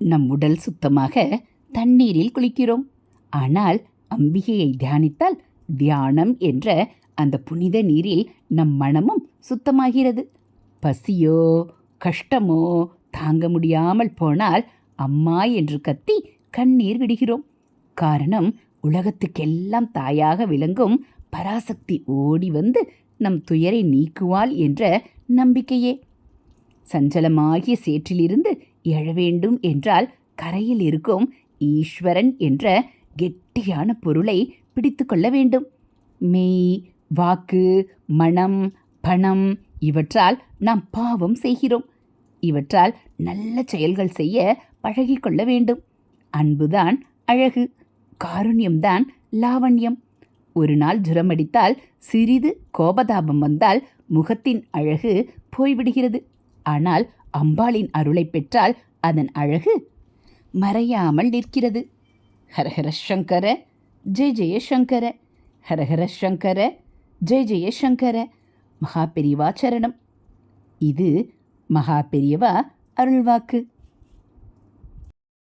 நம் உடல் சுத்தமாக தண்ணீரில் குளிக்கிறோம். ஆனால் அம்பிகையை தியானித்தால் தியானம் என்ற அந்த புனித நீரில் நம் மனமும் சுத்தமாகிறது. பசியோ கஷ்டமோ தாங்க முடியாமல் போனால் அம்மா என்று கத்தி கண்ணீர் விடுகிறோம். காரணம் உலகத்துக்கெல்லாம் தாயாக விளங்கும் பராசக்தி ஓடி வந்து நம் துயரை நீக்குவாள் என்ற நம்பிக்கையே. சஞ்சலமாகிய சேற்றிலிருந்து எழ வேண்டும் என்றால் கரையில் இருக்கும் ஈஸ்வரன் என்ற கெட்டியான பொருளை பிடித்து கொள்ள வேண்டும். மெய் வாக்கு மனம் பணம் இவற்றால் நாம் பாவம் செய்கிறோம். இவற்றால் நல்ல செயல்கள் செய்ய பழகிக்கொள்ள வேண்டும். அன்புதான் அழகு காருண்யம்தான் லாவண்யம். ஒரு நாள் ஜுரமடித்தால் சிறிது கோபதாபம் வந்தால் முகத்தின் அழகு போய்விடுகிறது. ஆனால் அம்பாளின் அருளை பெற்றால் அதன் அழகு மறையாமல் நிற்கிறது. ஹரஹர சங்கர ஜெய ஜெய சங்கர ஹரஹர சங்கர ஜெய ஜெய சங்கர மகா பெரியவா சரணம். இது மகா பெரியவா அருள்வாக்கு.